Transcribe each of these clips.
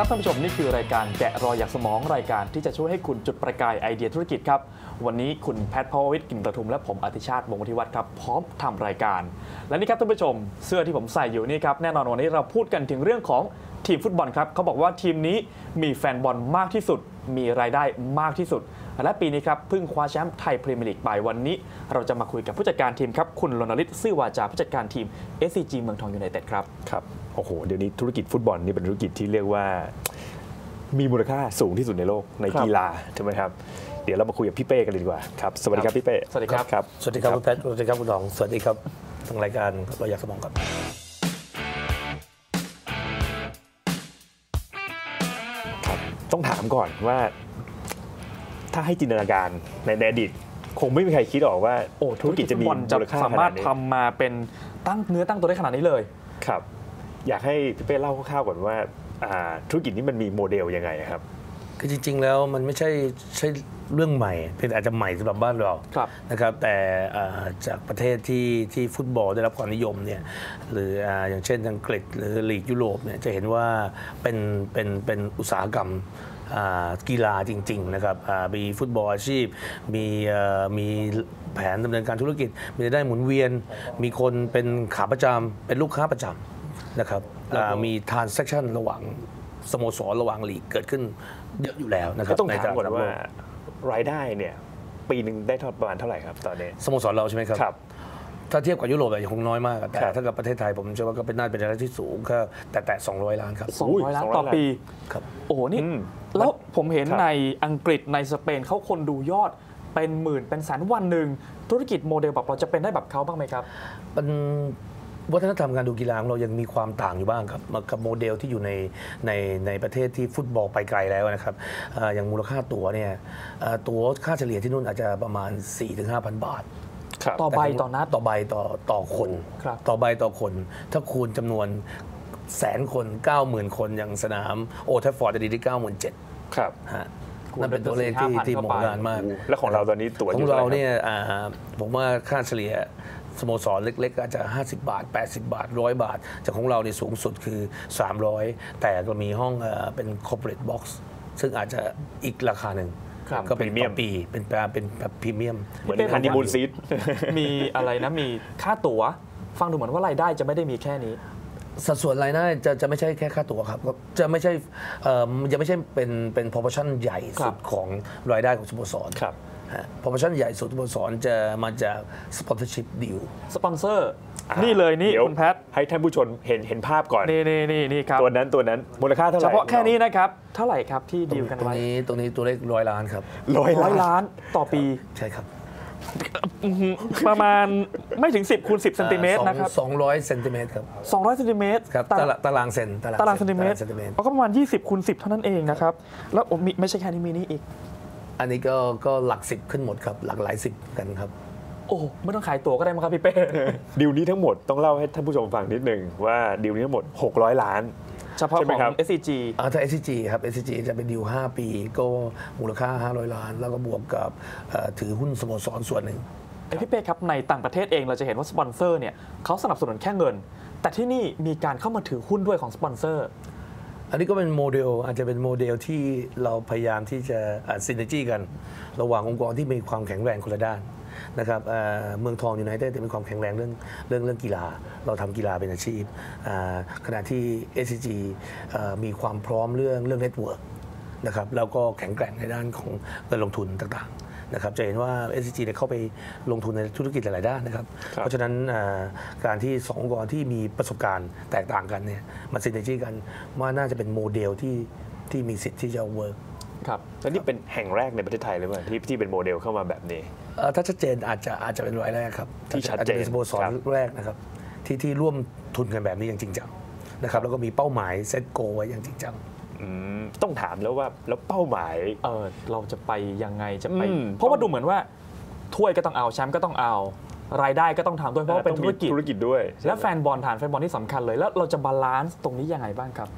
ครับท่านผู้ชมนี่คือรายการแกะรอยอยากสมองรายการที่จะช่วยให้คุณจุดประกายไอเดียธุรกิจครับ วันนี้คุณแพทย์พาววิทย์กลิ่นประทุมและผมอธิชาติวงศ์วุฒิวัฒน์ครับพร้อมทำรายการ และนี่ครับท่านผู้ชม เสื้อที่ผมใส่อยู่นี่ครับแน่นอนวันนี้เราพูดกันถึงเรื่องของทีมฟุตบอลครับเขาบอกว่าทีมนี้มีแฟนบอลมากที่สุด มีรายได้มากที่สุด และปีนี้ครับเพิ่งคว้าแชมป์ไทยพรีเมียร์ลีกไปวันนี้ เราจะมาคุยกับผู้จัดการทีมครับคุณรณฤทธิ์ซื่อวาจาผู้จัดการทีม SCG เมืองทองยูไนเต็ดครับครับ โอ้โห เดี๋ยวนี้ธุรกิจฟุตบอลนี่เป็นธุรกิจที่เรียกว่า มีมูลค่าสูงที่สุดในโลกในครับกีฬาใช่ไหมครับ เดี๋ยวเรามาคุยกับพี่เป้กันเลยดีกว่าครับ สวัสดีครับพี่เป้ สวัสดีครับครับสวัสดีครับคุณแพทย์สวัสดีครับคุณหนอง สวัสดีครับทางรายการเราอยากสมองครับครับต้องถามก่อนว่า ถ้าให้จินตนาการในในอดีตคงไม่มีใครคิดออกว่าโอ้ธุรกิจจะมีฟุตบอลจะมูลค่าสามารถขนดนี้ทำมาเป็นตั้งเนื้อตั้งตัวได้ขนาดนี้เลย ครับ อยากให้พี่เป้เล่าคร่าวๆก่อนว่าอ่าธุรกิจนี้มันมีโมเดลยังไงครับคือจริง ๆ แล้วมันไม่ใช่ใช่เรื่องใหม่เป็นอาจจะใหม่สำหรับบ้านเราครับนะครับ แต่อ่าจากประเทศที่ที่ฟุตบอลได้รับความนิยมเนี่ยหรืออ่าอย่างเช่นอังกฤษหรือลีกยุโรปเนี่ยจะเห็นว่าเป็นเป็นเป็นอุตสาหกรรมอ่ากีฬาจริง ๆ นะครับอ่ามีฟุตบอลอาชีพ มีเอ่อมีแผนดำเนินการธุรกิจ มีรายได้หมุนเวียน มีคนเป็นขาประจำเป็นลูกค้าประจำ นะครับอ่ามี transaction ระหว่างสโมสรระหว่างลีกเกิดขึ้นเยอะอยู่แล้วนะครับก็ต้องถามในก่อนตลดว่าโลกรายได้เนี่ยปีหนึ่งได้เท่าประมาณเท่าไหร่ครับตอนนี้สโมสรเราใช่ไหมครับครับถ้าเทียบกับยุโรปอะยังคงน้อยมากอะแต่ครับถ้ากับประเทศไทยผมเชื่อว่าก็เป็นน่าเป็นรายได้ที่สูงก็แต่แต่200 ล้านครับอุ้ย200ล้าน200ต่อปีครับโอ้โหนี่อืมแล้วผมเห็นครับในอังกฤษในสเปนเขาคนดูยอดเป็นหมื่นเป็นแสนวันหนึ่งธุรกิจโมเดลแบบเราจะเป็นได้แบบเขาบ้างไหมครับมัน วัฒนธรรมการดูกีฬาของเรายังมีความต่างอยู่บ้างครับมากับโมเดลที่อยู่ในในในประเทศที่ฟุตบอลไปไกลแล้วนะครับอ่าอย่างมูลค่าตั๋วเนี่ยอ่าตั๋วค่าเฉลี่ยที่นู่นอาจจะประมาณ 4-5,000 บาทครับต่อใบแขงต่อนัดต่อใบต่อต่อคนครับต่อใบต่อคน ถ้าคูณจำนวนแสนคน 90,000 คนอย่างสนามโอทัฟฟอร์ดจะดีที่ 97,000ครับฮะนั่นเป็นตัวเลขที่4,000ที่เข้าโหไปมงานมาก แล้วของเราตอนนี้ตั๋วขอองยู่ท่เราไหเนี่ยอ่าผมว่าค่าเฉลี่ย สโมสรเล็กๆ อาจจะ 50 บาท 80 บาท 100 บาท จากของเราเนี่ยสูงสุดคือ 300 แต่ก็มีห้องเอ่อเป็น corporate box ซึ่งอาจจะอีกราคาหนึ่งครับก็เป็นพรีเมียมต่อปีเป็นแปลเป็นแบบพรีเมียม เหมือนพี่เป้ฮันนีมูนซีดมีอะไรนะมีค่าตั๋ว ฟังดูเหมือนว่ารายได้จะไม่ได้มีแค่นี้สัดส่วนรายได้จะจะไม่ใช่แค่ค่าตั๋วครับก็จะไม่ใช่เอ่อมันจะไม่ใช่เป็นเป็น proportion ใหญ่ครัสุบดของรายได้ของสโมสรครับ ฮะ proportion ใหญ่สุดสโมสรจะมาจาก sponsorship deal สปอนเซอร์นี่เลยนี่ดี๋วคุณแพทให้ท่านผู้ชมเห็นเห็นภาพก่อน นี่นี่นี่นี่ครับตัวนั้นตัวนั้นมูลค่าเท่าไหเฉร่พาะแค่นี้นะครับเท่าไหร่ครับที่ดีลกันตรงไว้นี้ตรงนี้ตัวเลขร้อยล้านครับร้อยร้อยล้านล้านต่อปีใช่ครับอื้อหือประมาณไม่ถึง 10คูณ10เซนติเมตรนะครับสองร้อยเซนติเมตรครับ200เซนติเมตรครับตาตารางตารางเซนตารางเซนติเมตรเซนติเมตรก็ประมาณ 20คูณ10 เท่านั้นเองนะครับ แล้วโอ้มีไม่ใช่แค่นี้มีนี่อีก อันนี้ก็ก็หลักสิบขึ้นหมดครับ หลักหลายสิบกันครับ โอ้ไม่ต้องขายตั๋วก็ได้มั้งครับพี่เป้ ดีลนี้ทั้งหมดต้องเล่าให้ท่านผู้ชมฟังนิดหนึ่งว่าดีลนี้ทั้งหมด 600 ล้าน เฉพาะใช่ไหขมอง ครับ SCG อ่าถ้า SCG ครับ SCG จะเป็นดีล5ปีก็มูลค่า 500 ล้าน แล้วก็บวกกับเอ่อถือหุ้นสโมสรส่วนหนึ่งไอยพี่เป้ครับในต่างประเทศเองเราจะเห็นว่าสปอนเซอร์เนี่ยเขาสนับสนุนแค่เงิน แต่ที่นี่มีการเข้ามาถือหุ้นด้วยของสปอนเซอร์ อันนี้ก็เป็นโมเดลอาจจะเป็นโมเดลที่เราพยายามที่จะซินเนจี้กัน ระหว่างองค์กรที่มีความแข็งแรงคนละด้านนะครับเมืองทองอยู่ไนเต็ดมีความแข็งแรงเรื่องเรื่องเรื่องกีฬา เราทำกีฬาเป็นอาชีพขณะที่ SCG เอ่อมีความพร้อมเรื่องเรื่องเน็ตเวิร์กนะครับแล้วก็แข็งแกร่งในด้านของเงินลงทุนต่างๆ นะครับจะเห็นว่า SCG เนี่ยเข้าไปลงทุนในธุรกิจหลาย ๆ ด้านนะครับครับเพราะฉะนั้นอ่าการที่สององค์กรที่มีประสบการณ์แตกต่างกันเนี่ยมาซินเนจีกันว่าน่าจะเป็นโมเดลที่ที่มีสิทธิ์ที่จะเวิร์กครับแล้วนี่เป็นแห่งแรกในประเทศไทยหรือเปล่าที่ที่เป็นโมเดลเข้ามาแบบนี้ถ้าชัดเจนอาจจะอาจจะเป็นรายแรกครับที่ชัดอาจเจจะนเป็นสโมสรครับแรกนะครับที่ที่ร่วมทุนกันแบบนี้อย่างจริงจังนะครับแล้วก็มีเป้าหมายเซตโกไว้อย่างจริงจังอืม ต้องถามแล้วว่าแล้วเป้าหมายเออเราจะไปยังไงจะไปอืมเพราะว่าดูเหมือนว่าถ้วยก็ต้องเอาแชมป์ก็ต้องเอา รายได้ก็ต้องทำด้วยเพราะว่าเป็นต้องธุมีรกิจธุรกิจด้วย และแฟนบอลฐานแฟนบอลที่สำคัญเลย แล้วเราจะบาลานซ์ตรงนี้ยังไงบ้างครับ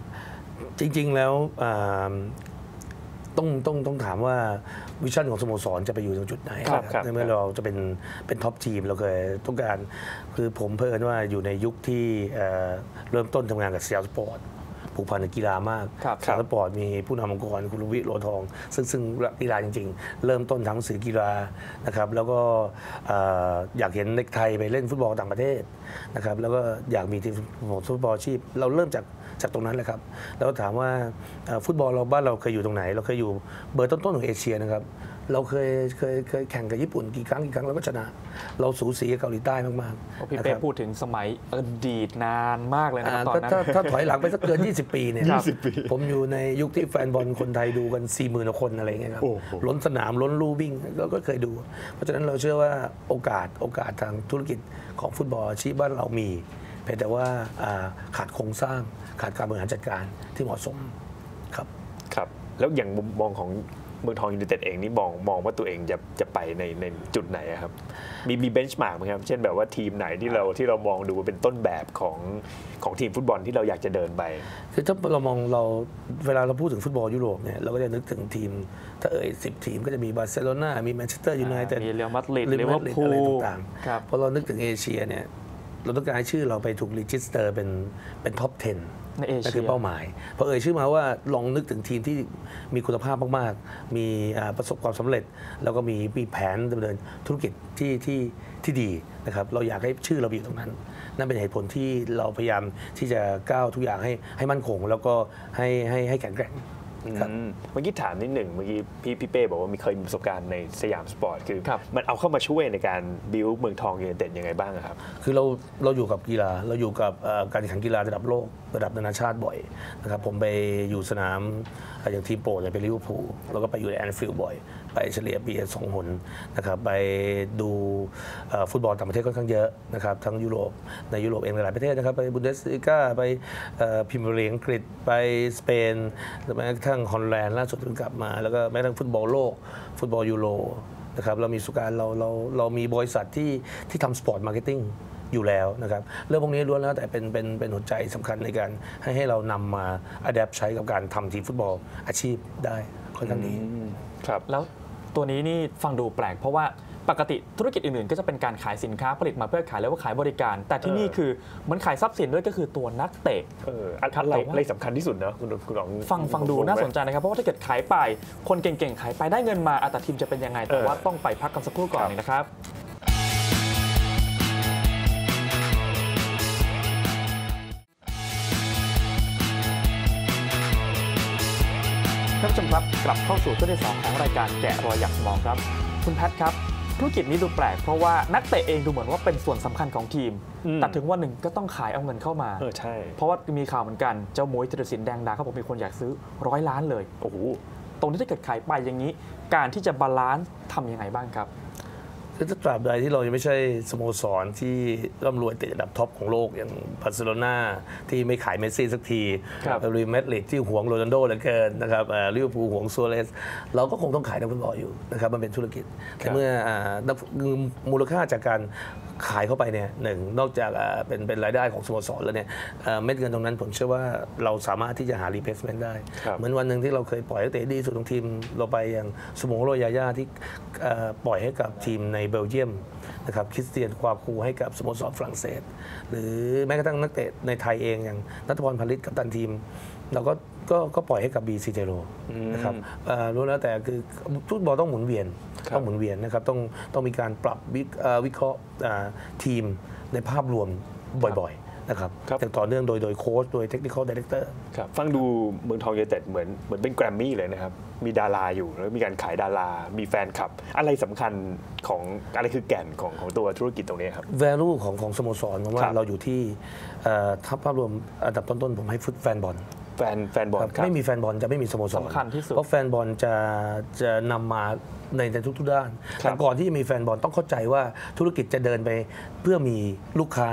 จริงๆแล้วอ่าต้องต้องต้องถามว่าวิชั่นของสโมสรจะไปอยู่ตรงจุดไหนครับนะครับในเมื่อเราจะเป็นเป็นท็อปทีมเราเคยต้องการ คือผมเพิ่นว่าอยู่ในยุคที่เอ่อเริ่มต้นทำงานกับเซียลสปอร์ต ผผูกพันกับกีฬามากครับสารสปอร์ตมีผู้นำองค์กรคุณลวิโรทอง ซึ่งซึ่งรักกีฬาจริง ๆ เริ่มต้นทางหนังสือกีฬานะครับ แล้วก็เอ่ออยากเห็นเน็กไทยไปเล่นฟุตบอลต่างประเทศนะครับ แล้วก็อยากมีทีมฟุตบอลอาชีพ เราเริ่มจากจากตรงนั้นแหละครับ แล้วก็ถามว่าเอ่อฟุตบอลเราบ้านเราเคยอยู่ตรงไหน เราเคยอยู่เบอร์ต้นๆของเอเชียนะครับ เราเคยเคยเคยแข่งกับญี่ปุ่นกี่ครั้งกี่ครั้งเราก็ชนะ เราสูสีกับเกาหลีใต้มากๆพี่นะเป้ครับพูดถึงสมัยอดีตนานมากเลยนะครับอ่าตอนนั้นถ้าถ้าถอยหลังไปสักเกิน 20 ปีเนี่ยครับ20ปีผมอยู่ในยุคที่แฟนบอลคนไทยดูกัน4 0,000กว่าคนอะไรอย่างเงี้ยครับโอ้โหล้นสนามล้นลู่วิ่งเราก็เคยดู เพราะฉะนั้นเราเชื่อว่าโอกาสโอกาสทางธุรกิจของฟุตบอลอาชีพบ้านเรามีเพียงแต่ว่าอ่าขาดโครงสร้างขาดการบริหารจัดการที่เหมาะสมครับครับแล้วอย่างมุมมองของ เมืองทองยูไนเต็ดเองนี่มองมองว่าตัวเองจะจะไปในในจุดไหนอะครับ มีมีเบนช์มาร์กไหมครับเช่นแบบว่าทีมไหนที่เราที่เรามองดูว่าเป็นต้นแบบของของทีมฟุตบอลที่เราอยากจะเดินไป คือถ้าเรามองเราเวลาเราพูดถึงฟุตบอลยุโรปเนี่ยเราก็จะนึกถึงทีม ถ้าเอ่ยสิบทีมก็จะมีบาร์เซโลนามีแมนเชสเตอร์ยูไนเต็ดมีเรอัลมาดริดลิลิเวเวออร์ร์พูพูลลอะไรต่างครับๆพอเรานึกถึงเอเชียเนี่ยเราต้องการให้ชื่อเราไปถูกรีจิสเตอร์เป็นเป็นท็อป 10 ในเอนั่นเชีคือเป้าหมายพอเอ่ยชื่อมาว่าลองนึกถึงทีมที่มีคุณภาพมากๆ มีประสบความสำเร็จ แล้วก็มีมีแผนดำเนินธุรกิจที่ที่ที่ดีนะครับเราอยากให้ชื่อเราอยู่ตรงนั้น นั่นเป็นเหตุผลที่เราพยายามที่จะก้าวทุกอย่างให้ให้มั่นคง แล้วก็ให้ให้ให้แข็งแกร่ง เมื่อกี้ถามนิดหนึ่งเมื่อกี้พี่พี่เป้บอกว่ามีเคยมีประสบการณ์ในสยามสปอร์ตคือครับมันเอาเข้ามาช่วยในการบิวเมืองทองยูไนเต็ดยังไงบ้างอะครับ คือเราเราอยู่กับกีฬาเราอยู่กับเอ่อการแข่งขันกีฬาระดับโลกระดับนานาชาติบ่อยนะครับผมไปอยู่สนามเอ่ออย่างทีมโปรดเนี่ยไปลิเวอร์พูลแล้วก็ไปอยู่ในแอนฟิลด์บ่อย ไปเฉลี่ยปีละสองหนนะครับไปดูเอ่อฟุตบอลต่างประเทศค่อนข้างเยอะนะครับทั้งยุโรปในยุโรปเองหลายๆประเทศนะครับไปบุนเดสลิก้าไปพิมพ์ลีกอังกฤษไปสเปนแม้กระทั่งฮอลแลนด์ล่าสุดเพิ่งกลับมา แล้วก็แม้กระทั่งฟุตบอลโลก ฟุตบอลยูโรนะครับเรามีสุการเราเราเรามีบริษัทที่ที่ทำสปอร์ตมาร์เก็ตติ้งอยู่แล้วนะครับเรื่องพวกนี้ล้วนแล้วแต่เป็นเป็นเป็นหัวใจสำคัญในการให้ให้เรานำมาอัดแอปใช้กับการทำทีมฟุตบอลอาชีพได้ค่อนข้างดีครับแล้ว ตัวนี้นี่ฟังดูแปลกเพราะว่าปกติธุรกิจอื่นๆ ก็จะเป็นการขายสินค้าผลิตมาเพื่อขายแล้วว่าขายบริการ แต่ที่นี่เออคือเหมันขายทรัพย์สินด้วยก็คือตัวนักเตะเอออะครับอะไรแต่ว่าอะไรสำคัญที่สุดนะคุณคุณหลองฟังฟังดูน่าสนใจนะครับ เพราะว่าถ้าเกิดขายไป คนเก่งๆ ขายไปได้เงินมาอะแต่ทีมจะเป็นยังไง แต่เออว่าต้องไปพักกันสักครู่ก่อนหนึ่งนะครับานผู้ชมครับกลับเข้าสู่ช่วงที่สองของรายการแกะรอยหยักสมองครับ คุณแพทครับธุรกิจนี้ดูแปลกเพราะว่านักเตะเองดูเหมือนว่าเป็นส่วนสำคัญของทีมอืมแต่ถึงวันหนึ่งก็ต้องขายเอาเงินเข้ามาเออใช่ เพราะว่ามีข่าวเหมือนกันเจ้ามุ้ยธีรศิลป์แดงดาเขาบอกมีคนอยากซื้อร้อยล้านเลยโอ้โหตรงที่ถ้าเกิดขายไปอย่างนี้ การที่จะบาลานซ์ทำยังไงบ้างครับคือ ถ้าตราบใดที่เรายังไม่ใช่สโมสรที่ร่ำรวยติดอันดับท็อปของโลกอย่างบาร์เซโลนาที่ไม่ขายเมสซี่สักทีครับเรอัลมาดริดที่หวงโรนัลโดเหลือเกินนะครับเอ่อลิเวอร์พูลหวงซัวเรสเราก็คงต้องขายนักฟุตบอลอยู่นะครับมันเป็นธุรกิจแต่เมื่ออ่านักมูลค่าจากการขายเข้าไปเนี่ยหนึ่งนอกจากอ่าเป็นเป็นรายได้ของสโมสรแล้วเนี่ยเอ่อเม็ดเงินตรงนั้นผมเชื่อว่าเราสามารถที่จะหา replacement ได้ครับเหมือนวันหนึ่งที่เราเคยปล่อยนักเตะดีที่สุดของทีมเราไปอย่างสโมโรยาย่าที่เอ่อปล่อยให้กับทีมในเบลเยียมนะครับคริสเตียนควาคูให้กับสโมสรฝรั่งเศส หรือแม้กระทั่งนักเตะในไทยเองอย่างนัทพรพลิตกับตันทีมเราก็ก็ก็ปล่อยให้กับบีซีเจโรนะครับเอ่อรู้แล้วแต่คือฟุตบอลต้องหมุนเวียนครับต้องหมุนเวียนนะครับต้องต้องมีการปรับวิเอ่อวิเคราะห์อ่าทีมในภาพรวมบ่อยๆ นะครับครับ อย่างต่อเนื่องโดยโดยโค้ชโดยเทคนิคอลดีเลกเตอร์ ครับฟังดูเมืองทองยูไนเต็ดเหมือนเหมือนเป็นแกรมมี่เลยนะครับ มีดาราอยู่แล้วมีการขายดารา มีแฟนคลับ อะไรสำคัญของอะไรคือแก่นของของตัวธุรกิจตรงนี้ครับ value ของของสโมสรเพราะว่าครับ เราอยู่ที่เอ่อถ้าภาพรวมอันดับต้นๆ ผมให้ฟุตแฟนบอล แฟนแฟนบอลครับครับไม่มีแฟนบอลจะไม่มีสโมสรสำคัญที่สุดเพราะแฟนบอลจะจะนำมาในในทุกๆด้านครับแต่ก่อนที่จะมีแฟนบอลต้องเข้าใจว่าธุรกิจจะเดินไปเพื่อมีลูกค้า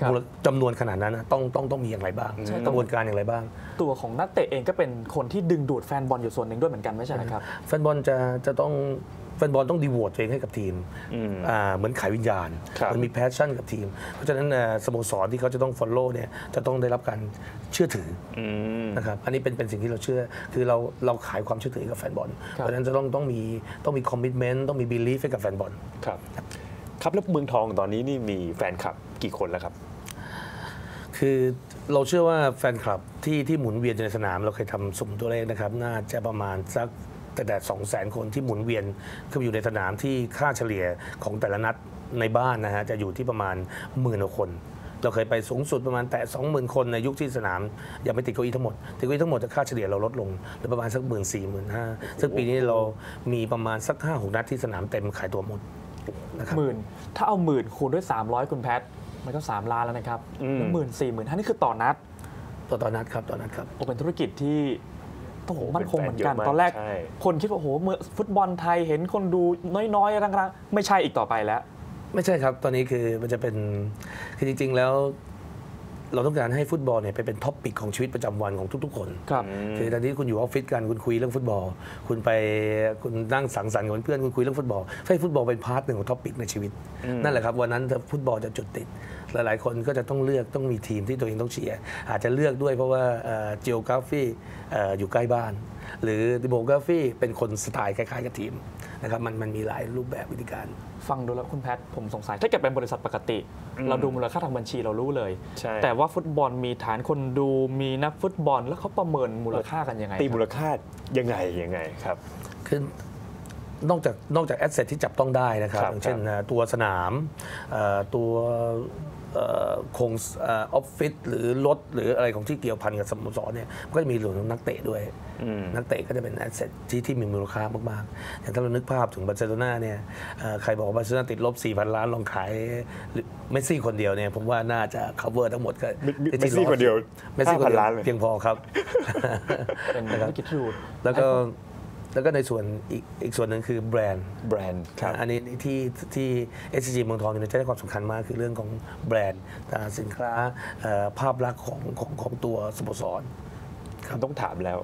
ครับมูลจำนวนขนาดนั้นนะต้องต้องต้องมีอย่างไรบ้างใช่กระบวนการอย่างไรบ้าง ตัวของนักเตะเองก็เป็นคนที่ดึงดูดแฟนบอลอยู่ส่วนหนึ่งด้วยเหมือนกันไม่ใช่ไหมครับแฟนบอลจะจะต้อง แฟนบอลต้องดีโวตตัวเองให้กับทีมอืมอ่าเหมือนขายวิญญาณครับมันมีแพชชั่นกับทีม เพราะฉะนั้นเอ่อสโมสรที่เขาจะต้อง follow เนี่ยจะต้องได้รับการเชื่อถืออืมนะครับอันนี้เป็นเป็นสิ่งที่เราเชื่อคือเราเราขายความเชื่อถือให้กับแฟนบอลครับเพราะฉะนั้นจะต้องต้องมีต้องมีคอมมิชเมนต์ต้องมี belief ให้กับแฟนบอลครับครับแล้วเมืองทองตอนนี้นี่มีแฟนคลับกี่คนแล้วครับ คือเราเชื่อว่าแฟนคลับที่ที่หมุนเวียนอยู่ในสนามเราเคยทำสุ่มตัวเลขนะครับ น่าจะประมาณสัก แต่แต่สองแสนคนที่หมุนเวียนเข้าไปอยู่ในสนามที่ค่าเฉลี่ยของแต่ละนัดในบ้านนะฮะจะอยู่ที่ประมาณหมื่นกว่าคน เราเคยไปสูงสุดประมาณแต่20,000 คนในยุคที่สนาม ยังไม่ติดเก้าอี้ทั้งหมดติดเก้าอี้ทั้งหมดจะค่าเฉลี่ยเราลดลงเหลือประมาณสักหมื่นสี่หมื่นห้าซึ่งปีนี้เรามีประมาณสักห้าหกนัดที่สนามเต็มขายตัวหมดนะครับหมื่นถ้าเอาหมื่นคูณด้วย 300 คุณแพทมันก็ 3 ล้านแล้วนะครับอืมหมื่นสี่หมื่นห้านี่คือต่อนัดต่อตอนนัดครับตอนนัดครับโอ้เป็นธุรกิจที่ โอ้โหโอ้มั่นคงเหมือนกันเป็นแฟนเยอะมากตอนแรกใช่คนคิดว่าโอ้โหเมื่อฟุตบอลไทยเห็นคนดูน้อยๆรังๆ ไม่ใช่อีกต่อไปแล้ว ไม่ใช่ครับ ตอนนี้คือมันจะเป็นคือจริง ๆ แล้ว เราต้องการให้ฟุตบอลเนี่ยไปเป็นท็อปปิกของชีวิตประจำวันของทุก ๆ คนครับคือตอนนี้คุณอยู่ออฟฟิศกันคุณคุยเรื่องฟุตบอล คุณไปคุณนั่งสังสรรค์กับเพื่อนคุณคุยเรื่องฟุตบอลให้ฟุตบอลเป็นพาร์ทหนึ่งของท็อปปิกในชีวิต นั่นแหละครับวันนั้นถ้าฟุตบอลจะจุดติด หลายๆ คนก็จะต้องเลือกต้องมีทีมที่ตัวเองต้องเชียร์อาจจะเลือกด้วยเพราะว่าเจโอกราฟีอยู่ใกล้บ้าน หรือดิโมกราฟีเป็นคนสไตล์คล้ายๆกับทีมนะครับมันมันมีหลายรูปแบบวิธีการ ฟังดูแล้วคุณแพทผมสงสัยถ้าเกิดเป็นบริษัทปกติ เราดูมูลค่าทางบัญชีเรารู้เลยใช่แต่ว่าฟุตบอลมีฐานคนดูมีนักฟุตบอลแล้วเขาประเมินมูลค่ากันยังไงตีคมูรับลค่ายังไงยังไงครับคือนอกจากนอกจากแอสเซทที่จับต้องได้นะครับครับอย่างเช่นครับอ่าตัวสนามเอ่อตัวเอ่อโครงสเอออฟฟิศหรือรถหรืออะไรของที่เกี่ยวพันกับสโมสรเนี่ยมันก็จะมีเรื่องของนักเตะด้วยนักเตะก็จะเป็นแอสเซทที่ที่มีมูลค่ามากๆอย่างถ้าเรานึกภาพถึงบาร์เซโลนาเนี่ยเอ่อใครบอกว่าบาร์เซโลนาติดลบ 4,000 ล้านลองขายเมสซี่คนเดียวเนี่ยผมว่าน่าจะ cover ทั้งหมดก็เมเมสซี่คนเดียวเมสซี่คนเดียว5,000ล้านเลยเพียงพอครับเป็นธุรกิจที่ดูแล้วก็ แล้วก็ในส่วนอีกอีกส่วนหนึ่งคือแบรนด์แบรนด์ครับอันนี้ที่ที่ SCG เมืองทองเนี่ยจะให้ความสำคัญมากคือเรื่องของแบรนด์อ่าสินค้าเอ่อภาพลักษณ์ของของของตัวสโมสรต้องถามแล้ว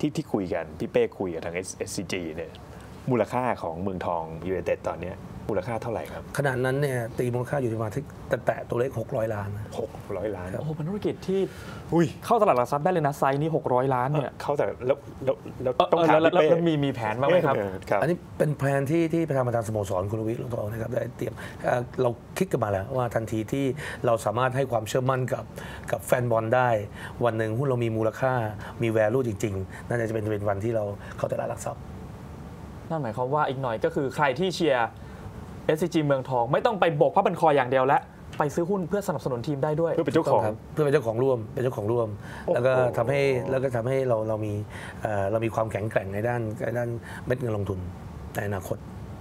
ที่ที่คุยกัน พี่เป้คุยกับทาง SCG เนี่ยมูลค่าของเมืองทองยูไนเต็ดตอนเนี้ย มูลค่าเท่าไหร่ครับขนาดนั้นเนี่ยตีมูลค่าอยู่ที่ประมาณที่แตะๆตัวเลข600 ล้านนะ600 ล้าน โอ้โหเป็นธุรกิจที่อุ้ยเข้าตลาดหลักทรัพย์ได้เลยนะไซส์นี้600 ล้านเนี่ยเข้าแต่แล้วแล้วแล้วเออต้องเออถามแล้วพี่แล้วเป้แล้วมีมีแผนบ้างไหมครับเออครับ อันนี้เป็นแผนที่ที่ประธานประธานสโมสรคุณลวิทย์ลงทองนะครับได้เตรียมเอ่อเราคิดกันมาแล้วว่าทันทีที่เราสามารถให้ความเชื่อมั่นกับกับแฟนบอลได้ วันหนึ่งหุ้นเรามีมูลค่ามี value จริงๆน่าจะเป็นเป็นวันที่เราเข้าตลาดหลักทรัพย์นั่นหมายความว่าอีกหน่อยก็คือใครที่เชียร์ SCG เมืองทอง ไม่ต้องไปโบกผ้าบันคออย่างเดียวและไปซื้อหุ้นเพื่อสนับสนุนทีมได้ด้วยเพื่อเป็นเจ้าของครับเพื่อเป็นเจ้าของร่วมเป็นเจ้าของร่วมโอ้โหแล้วก็ทำให้แล้วก็ทำให้เราเรามีเอ่อเรามีความแข็งแกร่งในด้านในด้านเม็ดเงินลงทุนในอนาคต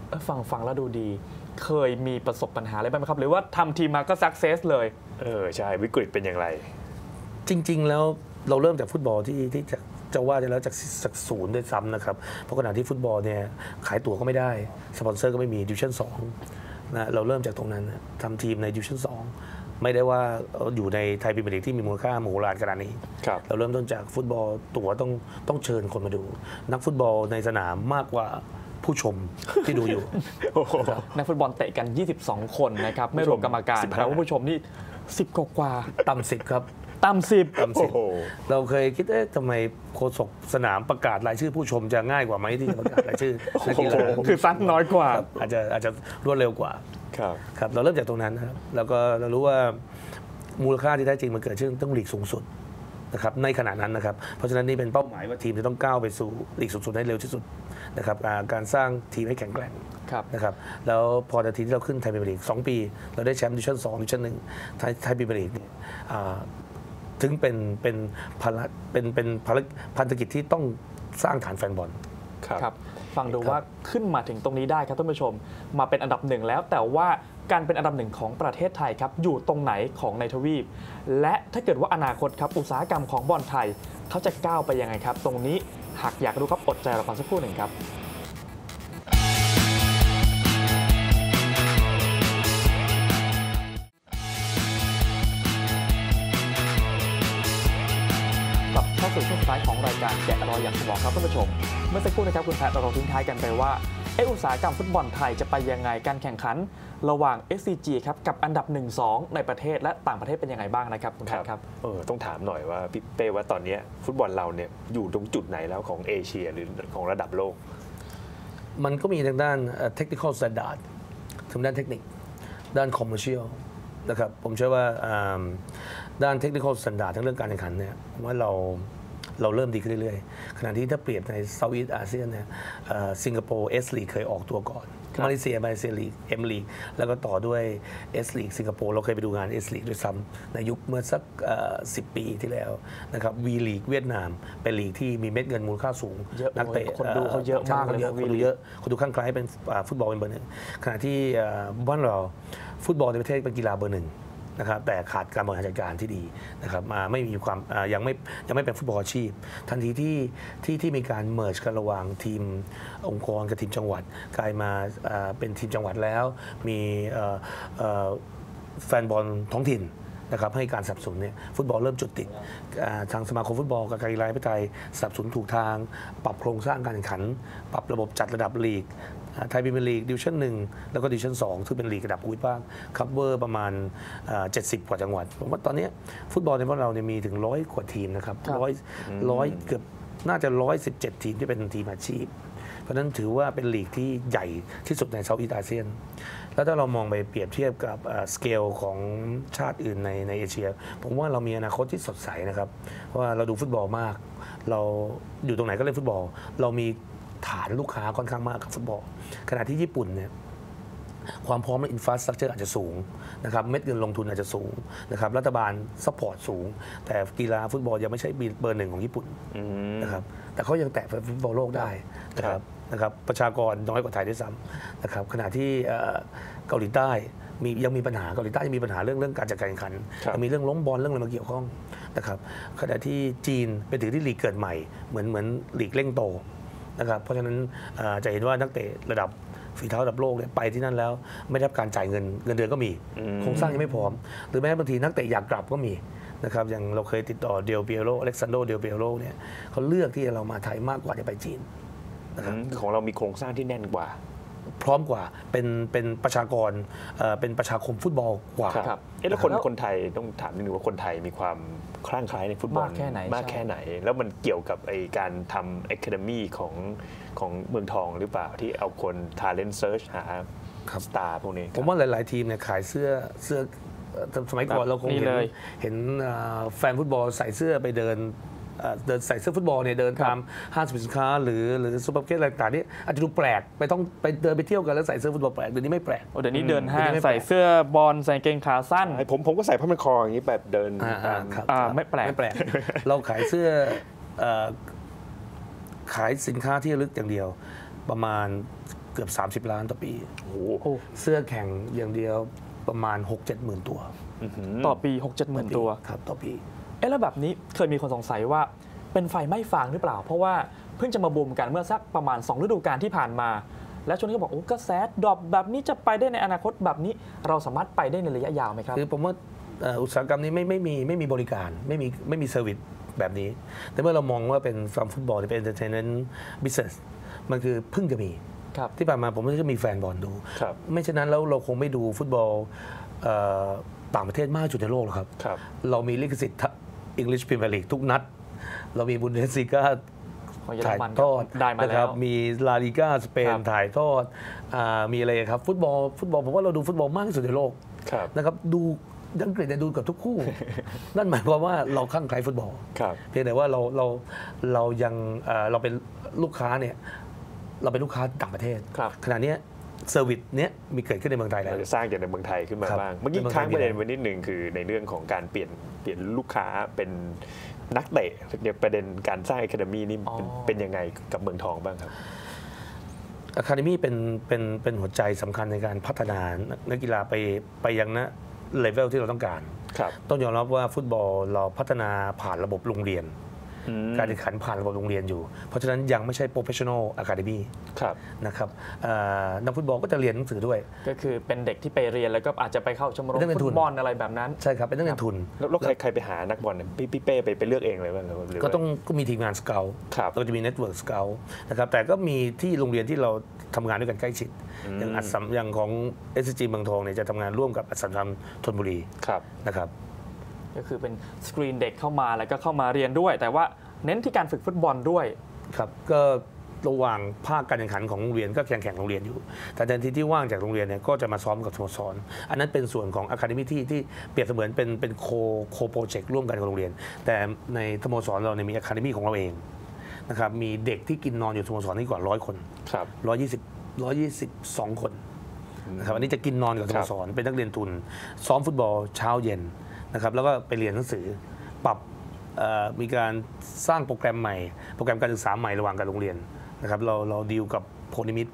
เออฟังฟังแล้วดูดี เคยมีประสบปัญหาอะไรบ้างไหมครับ หรือว่าทำทีมมาก็สักเซสเลยเออใช่วิกฤตเป็นอย่างไร จริง ๆ แล้วเราเริ่มจากฟุตบอลที่ที่จะ จะว่าได้แล้วจากจากศูนย์ด้วยซ้ำนะครับ เพราะขณะที่ฟุตบอลเนี่ยขายตั๋วก็ไม่ได้ สปอนเซอร์ก็ไม่มีดิวชั่นสองนะเราเริ่มจากตรงนั้นนะทำทีมในดิวชั่นสองไม่ได้ว่าอยู่ในไทยพรีเมียร์ลีกที่มีมูลค่ามโหฬารขนาดนี้ครับเราเริ่มต้นจากฟุตบอลตั๋วต้องต้องเชิญคนมาดู นักฟุตบอลในสนามมากกว่าผู้ชมที่ดูอยู่โอ้โหนักฟุตบอลเตะกัน 22 คนนะครับ ไม่รวมกรรมการ15แปลว่าผู้ชมนี่ 10 กว่ากว่าต่ำสิบครับๆ ต่ำสิบต่ำสิโอ้บโหเราเคยคิดเอ๊ะทำไมโฆษกสนามประกาศรายชื่อผู้ชมจะง่ายกว่าไหมที่จะประกาศรายชื่อนักกีฬาโอ้โหคือซักน้อยกว่าครับอาจจะอาจจะรวดเร็วกว่าครับครับ เราเริ่มจากตรงนั้นนะครับแล้วก็เรารู้ว่ามูลค่าที่แท้จริงมันเกิดขึ้นต้องลีกสูงสุดนะครับในขณะนั้นนะครับ เพราะฉะนั้นนี่เป็นเป้าหมายว่าทีมจะต้องก้าวไปสู่ลีกสูงสุดให้เร็วที่สุดนะครับอ่าการสร้างทีมให้แข็งแกร่งครับนะครับแล้วพอนาทีที่เราขึ้นไทยพรีเมียร์ลีกสองปี เราได้แชมป์ดิวิชั่นสองดิวิชั่นหนึ่งไทยไทยพรีเมียร์ลีกเนี่ยอ่า ถึงเป็นเป็นภาระเป็นเป็นภารกิจพันธกิจที่ต้องสร้างฐานแฟนบอลครับครับฟังดูครับว่าขึ้นมาถึงตรงนี้ได้ครับท่านผู้ชม มาเป็นอันดับหนึ่งแล้วแต่ว่าการเป็นอันดับหนึ่งของประเทศไทยครับอยู่ตรงไหนของในทวีป และถ้าเกิดว่าอนาคตครับอุตสาหกรรมของบอลไทย เขาจะก้าวไปยังไงครับ ตรงนี้หากอยากรู้ครับอดใจรอฟังสักครู่หนึ่งครับ รายการแกะรอยอย่างสมองครับท่านผู้ชม เมื่อสักครู่นะครับคุณแพทย์เราทิ้งท้ายกันไปว่าเอะอุตสาหกรรมฟุตบอลไทยจะไปยังไงการแข่งขัน ระหว่าง SCG ครับกับอันดับ 1-2 ในประเทศและต่างประเทศเป็นยังไงบ้างนะครับคุณแพทย์ครับเออต้องถามหน่อยว่าพี่เป้ว่าตอนเนี้ยฟุตบอลเราเนี่ยอยู่ตรงจุดไหนแล้วของเอเชียหรือของระดับโลก มันก็มีทางด้านเทคนิคอลสแตนดาร์ดทางด้านเทคนิค ด้านคอมเมอร์เชียลนะครับผมเชื่อว่าอ่าด้านเทคนิคอลสแตนดาร์ดทั้งเรื่องการแข่งขันเนี่ยผมว่าเรา เราเริ่มดีขึ้นเรื่อยๆ ขณะที่ถ้าเปรียบในเซาท์อีสอาเซียนเนี่ยเอ่อสิงคโปร์เอสลีเคยออกตัวก่อน มาเลเซียมาเลเซียลีกเอ็มลีกแล้วก็ต่อด้วยเอสลีกสิงคโปร์เราเคยไปดูงานเอสลีกด้วยซ้ำในยุคเมื่อสักสิบปีที่แล้วนะครับวีลีกเวียดนาม เป็นลีกที่มีเม็ดเงินมูลค่าสูงเยอะนักเตะคนดูเขาเยอะมากเลยเยอะนะคนดู V-League เยอะคนดูข้างใคล้ายเป็นอ่าฟุตบอลเป็นเบอร์หนึ่งขณะที่อ่าบ้านเราฟุตบอลในประเทศเป็นกีฬาเบอร์หนึ่ง นะครับแต่ขาดการบริหารจัดการที่ดีนะครับมาไม่มีความยังไม่ยังไม่เป็นฟุตบอลอาชีพ ทันทีที่ที่ที่มีการเมิร์ชกันระหว่างทีมองค์กรกับทีมจังหวัด กลายมาเป็นทีมจังหวัดแล้ว มีแฟนบอลท้องถิ่นนะครับให้การสนับสนุนเนี่ยฟุตบอลเริ่มจุดติดทางสมาคมฟุตบอลกับการกีฬาแห่งประเทศไทยสนับสนุนถูกทาง ปรับโครงสร้างการแข่งขัน ปรับระบบจัดระดับลีก ไทยพรีเมียร์ลีกดิวิชั่นหนึ่งแล้วก็ดิวิชั่นสองซึ่งเป็นลีกระดับภูมิภาคคัพเวอร์ประมาณอ่า70 กว่าจังหวัดผมว่าตอนเนี้ยฟุตบอลในบ้านเราเนี่ยมีถึงร้อยกว่าทีมนะครับครับร้อยร้อยเกือบน่าจะร้อยสิบเจ็ดทีมที่เป็นทีมอาชีพ เพราะฉะนั้นถือว่าเป็นลีกที่ใหญ่ที่สุดในเซาท์อีสอาเซียน แล้วถ้าเรามองไปเปรียบเทียบกับสเกลของชาติอื่นในในเอเชีย ผมว่าเรามีอนาคตที่สดใสนะครับเพราะว่าเราดูฟุตบอลมาก เราอยู่ตรงไหนก็เล่นฟุตบอล เรามี ฐานลูกค้าค่อนข้างมากกับฟุตบอลขณะที่ญี่ปุ่นเนี่ยความพร้อมในอินฟ a สตรั c เจอร์อาจจะสูงนะครับเม็ดเงินลงทุนอาจจะสูงนะครับรัฐบาลซัพพอร์ตสูง แต่กีฬาฟุตบอลยังไม่ใช่เบอร์หนึ่งของญี่ปุ่นนะครับแต่เขายังแตะฟุตบอลโลกได้นะครับนะครับประชากรน้อยกว่าไทยด้วยซ้ำนะครับขณะที่เอ่อเกาหลีใต้มียังมีปัญหาเกาหลีใต้ยังมีปัญหาเรื่องเรื่องการจัดการแข่งขันครับยังมีเรื่องล้มบอลเรื่องอะไรมาเกี่ยวข้องนะครับขณะที่จีนเป็นถือที่ลีกเกิดใหม่เหมือนเหมือนลีกเร่งโต นะครับเพราะฉะนั้นเอ่อจะเห็นว่านักเตะระดับฝีเท้าระดับโลกเนี่ยไปที่นั่นแล้วไม่ได้รับการจ่ายเงินเงินเดือนก็มีโครงสร้างยังไม่พร้อม หรือแม้บางทีนักเตะอยากกลับก็มีนะครับอย่างเราเคยติดต่อเดลเปียโรอเล็กซานโดเดลเปียโรเนี่ยเขาเลือกที่จะเรามาไทยมากกว่าจะไปจีนอืมของเรามีโครงสร้างที่แน่นกว่า พร้อมกว่าเป็นเป็นประชากรเอ่อเป็นประชาคมฟุตบอลกว่าครับเอ๊ะแล้วคนแล้วคนไทยต้องถามนิดนึงว่าคนไทยมีความคลั่งไคล้ในฟุตบอลมากแค่ไหนมากใช่แค่ไหน แล้วมันเกี่ยวกับไอการทำ Academy ของของเมืองทองหรือเปล่าที่เอาคน Talent Search หาครับสตาร์พวกนี้ ผมว่าหลาย ๆ ทีมเนี่ยขายเสื้อเสื้อเอ่อสมัยก่อนแบบเราคงนี่เห็นเลยเห็นอ่าแฟนฟุตบอลใส่เสื้อไปเดิน เอ่อเดินใส่เสื้อฟุตบอลเนี่ยเดินตามห้างสรรพสินค้า หรือหรือซูเปอร์มาร์เก็ตอะไรต่างๆนี่อาจจะดูแปลกไปต้องไปเดินไปเที่ยวกันแล้วใส่เสื้อฟุตบอลแปลกเดี๋ยวนี้ไม่แปลกโอ้เดี๋ยวนี้เดินห้างเดี๋ยวนี้ไม่แปลกใส่เสื้อบอลใส่กางเกงขาสั้นไอ้ผมผมก็ใส่ผ้าพันคออย่างนี้แบบเดินอ่าตามครับอ่าครับไม่แปลกไม่แปลก เราขายเสื้อเอ่อขายสินค้าที่ระลึกอย่างเดียวประมาณเกือบ 30 ล้านต่อปีโอ้โหโอ้เสื้อแข่งอย่างเดียวประมาณ 6-7 หมื่นตัว ต่อปี 6 7 หมื่นตัว ครับ ต่อปี เอ๊ะแล้วแบบนี้เคยมีคนสงสัยว่าเป็นไฟไหม้ฟางหรือเปล่า เพราะว่าเพิ่งจะมาบูมกันเมื่อสักประมาณ 2 ฤดูกาลที่ผ่านมา แล้วช่วงนี้ก็บอกโอ้กระแสดรอปแบบนี้จะไปได้ในอนาคตแบบนี้เราสามารถไปได้ในระยะยาวไหมครับคือผมว่าเอ่ออุตสาหกรรมนี้ไม่ไม่มีไม่มีบริการไม่มีไม่มีเซอร์วิสแบบนี้ แต่เมื่อเรามองว่าเป็นฟาร์มฟุตบอลเป็น entertainment business มันคือเพิ่งจะมีครับที่ผ่านมาผมก็จะมีแฟนบอลดูครับไม่เช่นนั้นแล้วเราคงไม่ดูฟุตบอลเอ่อต่างประเทศมากที่สุดในโลกหรอกครับครับ เรามีลิขสิทธิ์ อังกฤษพรีเมียร์ลีกทุกนัด เรามีบุนเดสซิก้าของเยอรถ่ายมันทอดได้มานะคแล้รัวบมีลาลิก้าสเปนครับถ่ายทอดอามีอะไรครับ ฟุตบอลฟุตบอลผมว่าเราดูฟุตบอลมากที่สุดในโลกครับนะครับดูอังกฤษเนี่ยดูกับทุกคู่ นั่นหมายความว่าเราข้างใครฟุตบอลครับเพียงแต่ว่าเราเราเรายังเอ่อเราเป็นลูกค้าเนี่ยเราเป็นลูกค้าต่างประเทศครับขณะเนี้ย เซอร์วิสเนี้ยมีเกิดขึ้นในเมืองไทยแล้ว เราจะสร้างจากในเมืองไทยขึ้นมาครับบ้าง เมื่อกี้ในเมืองไทค้ายงประเด็นมีอะไรไว้นิดหนึ่งคือในเรื่องของการเปลี่ยนเปลี่ยนลูกค้าเป็นนักเตะเนี่ยประเด็นการสร้าง Academy นี่อ๋อเป็นเป็นยังไงกับเมืองทองบ้างครับอะคาเดมี่เป็นเป็นเป็นหัวใจสำคัญในการพัฒนานักกีฬาไปไปยังนะเลเวลที่เราต้องการครับต้องยอมรับว่าฟุตบอลเราพัฒนาผ่านระบบโรงเรียนอืม การแข่งขันผ่านระบบโรงเรียนอยู่ เพราะฉะนั้นยังไม่ใช่ professional academy ครับนะครับเอ่อนักฟุตบอลก็จะเรียนหนังสือด้วย ก็คือเป็นเด็กที่ไปเรียนแล้วก็อาจจะไปเข้าชมรมเป็นนักเรียนทุฟุนตบอลอะไรแบบนั้น ใช่ครับ เป็นนักเรียนทุน แล้วแล้วใครใครไปหานักบอลเนี่ยพี่พี่เป้ไปไปเลือกเองเลยว่าหรือว่าก็ต้องก็มีทีมงานสเกลครับเราจะมีเน็ตเวิร์กสเกลนะครับแต่ก็มีที่โรงเรียนที่เราทำงานด้วยกันใกล้ชิดอย่างอัศมอย่างของ s อ g เมืองทองเนี่ยจะทำงานร่วมกับอัศมธนบุรีครับนะครับ ก็คือเป็นสกรีนเด็กเข้ามาแล้วก็เข้ามาเรียนด้วย แต่ว่าเน้นที่การฝึกฟุตบอลด้วย ครับก็ระหว่างภาคการแข่งขันของโรงเรียนก็แข่งแข่งโรงเรียนอยู่ แต่ทันทีที่ว่างจากโรงเรียนเนี่ยก็จะมาซ้อมกับสโมสร อันนั้นเป็นส่วนของอะคาเดมี่ที่ที่เปรียบเสมือนเป็นเป็นโคโคโปรเจกต์ร่วมกันกับโรงเรียน แต่ในสโมสรเราเนี่ยมีอะคาเดมี่ของเราเองนะครับมีเด็กที่กินนอนอยู่สโมสรนี่กว่าร้อยคนครับร้อยยี่สิบร้อยยี่สิบสองคนนะครับอันนี้จะกินนอนกับสครัโมบสรเป็นนักเรียนทุน ซ้อมฟุตบอลเช้าเย็น นะครับแล้วก็ไปเรียนหนังสือปรับมีการสร้างโปรแกรมใหม่ โปรแกรมการศึกษาใหม่ระหว่างกับโรงเรียนนะครับเราเราดีลกับโพนิมิต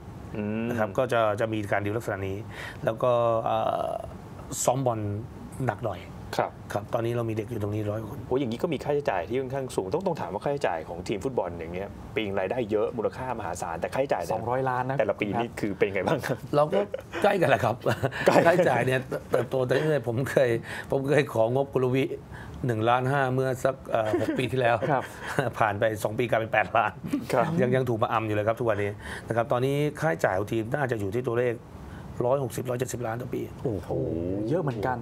นะครับก็จะจะมีการดีลลักษณะนี้ แล้วก็ซ้อมบอลหนักหน่อย ครับครับตอนนี้เรามีเด็กอยู่ตรงนี้ร้อยคนโอ้อย่างนี้ก็มีค่าใช้จ่ายที่ค่อนข้างสูงต้องต้องถามว่าค่าใช้จ่ายของทีมฟุตบอลอย่างเงี้ยปีงรายได้เยอะมูลค่ามหาศาลแต่ค่าใช้จ่ายแต่200ล้านนะแต่ละปีนี่คือเป็นไงบ้างครับเราก็ใกล้กันแหละครับใกล้ค่าใช้จ่ายเนี่ยเติบโตแต่เรื่อยๆผมเคย ผมเคยของบกุลวิหนึ่งล้านห้าเมื่อสักเอ่อหกปีที่แล้วครับผ่านไป 2 ปีกลายเป็น 8 ล้านครับยังยังถูกมาอำอยู่เลยครับทุกวันนี้นะครับตอนนี้ค่าใช้จ่ายของทีมน่าจะอยู่ที่ตัวเลข 160 170 ล้านต่อปี โอ้โห เยอะเหมือนกัน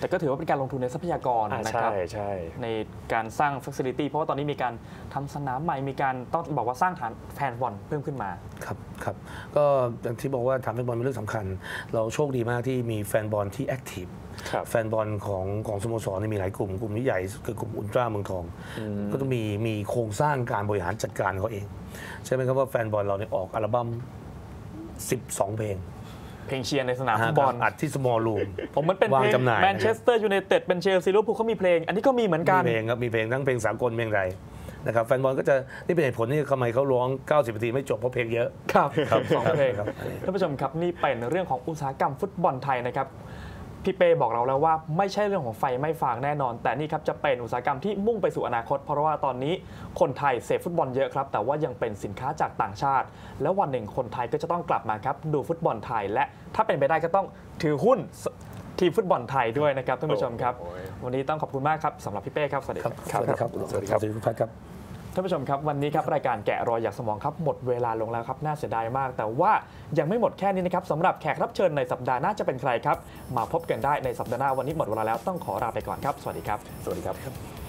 แต่ก็ถือว่าเป็นการลงทุนในทรัพยากรอ่านะครับใช่ใช่ในการสร้าง facility เพราะว่าตอนนี้มีการทำสนามใหม่มีการต้องบอกว่าสร้างฐานแฟนบอลเพิ่มขึ้นมา ครับครับก็อย่างที่บอกว่าทำให้บอลเป็นเรื่องสำคัญ เราโชคดีมากที่มีแฟนบอลที่แอคทีฟครับแฟนบอลของของสโมสรนี่มีหลายกลุ่มกลุ่มที่ใหญ่คือกลุ่มอุลตร้าเมืองทอง ก็ต้องมีมีโครงสร้างการบริหารจัดการเขาเอง ใช่ไหมครับว่าแฟนบอลเราเนี่ยออกอัลบั้ม 12 เพลง เพลงเชียร์ในสนามฟุตบอลอัดที่ small room ผมมันเป็นวางเพลงจำหน่ายแมนเชสเตอร์ยูไนเต็ดเป็นเชลซีลิเวอร์พูลเขามีเพลง อันนี้ก็มีเหมือนกันมีเพลงครับมีเพลงทั้งเพลงสากลเพลงไทยนะครับแฟนบอลก็จะนี่เป็นเหตุผลที่ทำไมเขาร้อง 90 นาทีไม่จบเพราะเพลงเยอะ ครับครับสองเพลงครับท่านผู้ชมครับนี่เป็นเรื่องของอุตสาหกรรมฟุตบอลไทยนะครับ พี่เป้บอกเราแล้วว่าไม่ใช่เรื่องของไฟไม่ฟางแน่นอน แต่นี่ครับจะเป็นอุตสาหกรรมที่มุ่งไปสู่อนาคต เพราะว่าตอนนี้คนไทยเสพฟุตบอลเยอะครับ แต่ว่ายังเป็นสินค้าจากต่างชาติ แล้ววันหนึ่งคนไทยก็จะต้องกลับมาครับดูฟุตบอลไทย และถ้าเป็นไปได้ก็ต้องถือหุ้นทีมฟุตบอลไทยด้วยนะครับท่านผู้ชมครับโอ้ยวันนี้ต้องขอบคุณมากครับสำหรับพี่เป้ครับสวัสดีคครัรับบสวัสดีครับสวัสดีครับสวัสดีคุณพัดครับ ท่านผู้ชมครับวันนี้ครับรายการแกะรอยอยากสมองครับหมดเวลาลงแล้วครับน่าเสียดายมาก แต่ว่ายังไม่หมดแค่นี้นะครับสำหรับแขกรับเชิญในสัปดาห์หน้าจะเป็นใครครับ มาพบกันได้ในสัปดาห์หน้าวันนี้หมดเวลาแล้วต้องขอลาไปก่อนครับ สวัสดีครับ สวัสดีครับ